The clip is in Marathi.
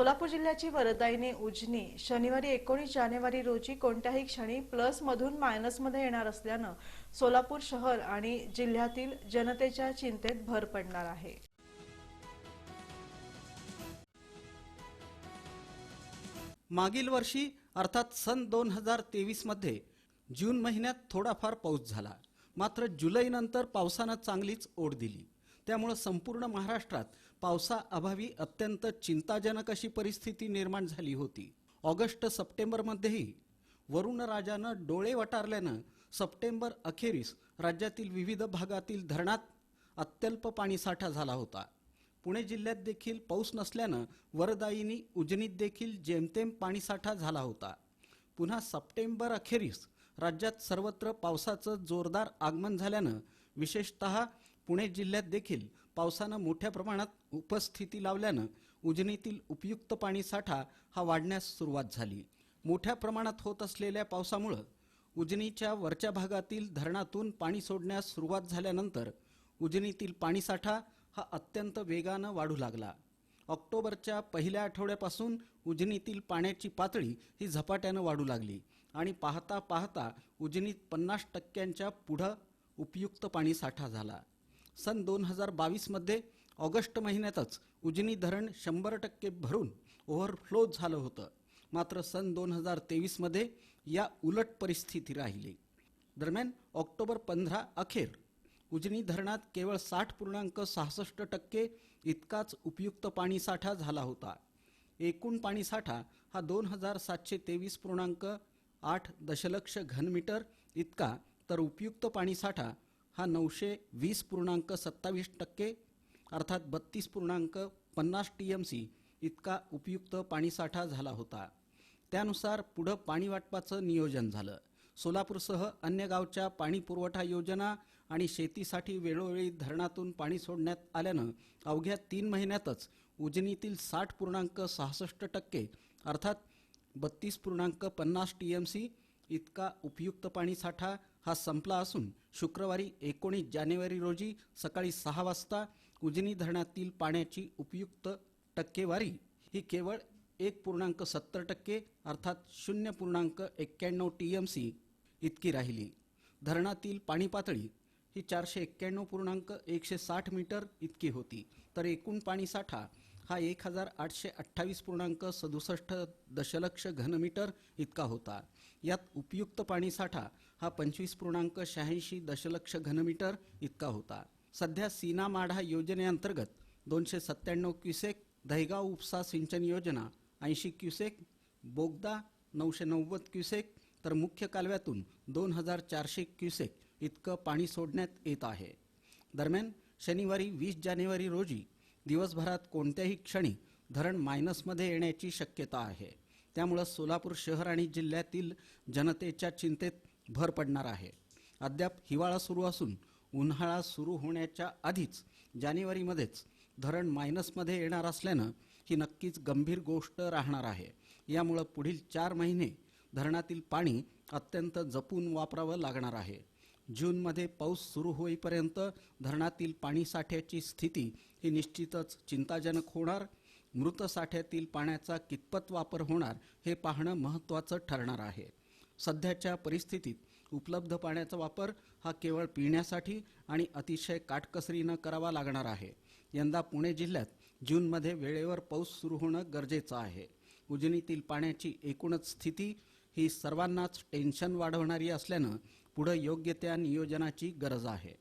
सोलापूर जिल्ह्याची वरदायिनी उजनी शनिवारी एकोणीस जानेवारी रोजी कोणत्याही क्षणी प्लस मधून मायनसमध्ये येणार असल्यानं सोलापूर शहर आणि जिल्ह्यातील जनतेच्या चिंतेत भर पडणार आहे. मागील वर्षी अर्थात सन दोन हजार तेवीसमध्ये जून महिन्यात थोडाफार पाऊस झाला. मात्र जुलैनंतर पावसानं चांगलीच ओढ दिली. त्यामुळं संपूर्ण महाराष्ट्रात पावसाअभावी अत्यंत चिंताजनक अशी परिस्थिती निर्माण झाली होती. ऑगस्ट सप्टेंबरमध्येही वरुणराजानं डोळे वटारल्यानं सप्टेंबर अखेरीस राज्यातील विविध भागातील धरणात अत्यल्प पाणीसाठा झाला होता. पुणे जिल्ह्यात देखील पाऊस नसल्यानं वरदायिनी उजनीत देखील जेमतेम पाणीसाठा झाला होता. पुन्हा सप्टेंबर अखेरीस राज्यात सर्वत्र पावसाचं जोरदार आगमन झाल्यानं विशेषतः पुणे जिल्ह्यात देखील पावसानं मोठ्या प्रमाणात उपस्थिती लावल्यानं उजनीतील उपयुक्त पाणीसाठा हा वाढण्यास सुरुवात झाली. मोठ्या प्रमाणात होत असलेल्या पावसामुळं उजनीच्या वरच्या भागातील धरणातून पाणी सोडण्यास सुरुवात झाल्यानंतर उजनीतील पाणीसाठा हा अत्यंत वेगानं वाढू लागला. ऑक्टोबरच्या पहिल्या आठवड्यापासून उजनीतील पाण्याची पातळी ही झपाट्यानं वाढू लागली आणि पाहता पाहता उजनीत पन्नास टक्क्यांच्या पुढं उपयुक्त पाणीसाठा झाला. सन दोन हजार बावीसमध्ये ऑगस्ट महिन्यातच उजनी धरण शंभर टक्के भरून ओव्हरफ्लो झालं होतं. मात्र सन दोन हजार तेवीसमध्ये या उलट परिस्थिती राहिली. दरम्यान ऑक्टोबर पंधरा अखेर उजनी धरणात केवळ साठ पूर्णांक सहासष्ट टक्के इतकाच उपयुक्त पाणीसाठा झाला होता. एकूण पाणीसाठा हा दोन हजार सातशे तेवीस पूर्णांक आठ दशलक्ष घनमीटर इतका तर उपयुक्त पाणीसाठा हा नऊशे वीस पूर्णांक सत्तावीस टक्के अर्थात बत्तीस पूर्णांक पन्नास टी एम सी इतका उपयुक्त पाणीसाठा झाला होता. त्यानुसार पुढं पाणी वाटपाचं नियोजन झालं. सोलापूरसह अन्य गावच्या पाणी पुरवठा योजना आणि शेतीसाठी वेळोवेळी धरणातून पाणी सोडण्यात आल्यानं अवघ्या तीन महिन्यातच उजनीतील साठ पूर्णांक सहासष्ट टक्के अर्थात बत्तीस पूर्णांक पन्नास टी एम सी इतका उपयुक्त पाणीसाठा हा संपला असून शुक्रवारी एकोणीस जानेवारी रोजी सकाळी सहा वाजता उजनी धरणातील पाण्याची उपयुक्त टक्केवारी ही केवळ एक पूर्णांक सत्तर टक्के अर्थात शून्य पूर्णांक एक्क्याण्णव टी एम सी इतकी राहिली. धरणातील पाणी पातळी ही चारशे एक्क्याण्णव पूर्णांक एकशे साठ मीटर इतकी होती. तर एकूण पाणीसाठा हा एक हजार आठशे अठ्ठावीस पूर्णांक सदुसष्ट दशलक्ष घनमीटर इतका होता. यात उपयुक्त पाणीसाठा हा पंचवीस पूर्णांक शहाऐंशी दशलक्ष घनमीटर इतका होता. सध्या सीना माढा योजनेअंतर्गत दोनशे सत्त्याण्णव क्युसेक दहगाव उपसा सिंचन योजना ऐंशी क्युसेक बोगदा नऊशे नव्वद क्युसेक तर मुख्य कालव्यातून दोन हजार चारशे क्युसेक इतकं पाणी सोडण्यात येत आहे. दरम्यान शनिवारी वीस जानेवारी रोजी दिवसभरात कोणत्याही क्षणी धरण मायनसमध्ये येण्याची शक्यता आहे. त्यामुळं सोलापूर शहर आणि जिल्ह्यातील जनतेच्या चिंतेत भर पडणार आहे. अद्याप हिवाळा सुरू असून उन्हाळा सुरू होण्याच्या आधीच जानेवारीमध्येच धरण मायनसमध्ये येणार असल्यानं ही नक्कीच गंभीर गोष्ट राहणार आहे. यामुळं पुढील चार महिने धरणातील पाणी अत्यंत जपून वापरावं लागणार आहे. जूनमध्ये पाऊस सुरू होईपर्यंत धरणातील पाणी साठ्याची स्थिती ही निश्चितच चिंताजनक होणार. मृत साठ्यातील पाण्याचा कितपत वापर होणार हे पाहणं महत्त्वाचं ठरणार आहे. सध्याच्या परिस्थितीत उपलब्ध पाण्याचा वापर हा केवळ पिण्यासाठी आणि अतिशय काटकसरीनं करावा लागणार आहे. यंदा पुणे जिल्ह्यात जूनमध्ये वेळेवर पाऊस सुरू होणं गरजेचं आहे. उजनीतील पाण्याची एकूणच स्थिती ही सर्वांनाच टेन्शन वाढवणारी असल्यानं पुढं योग्य त्या नियोजनाची गरज आहे.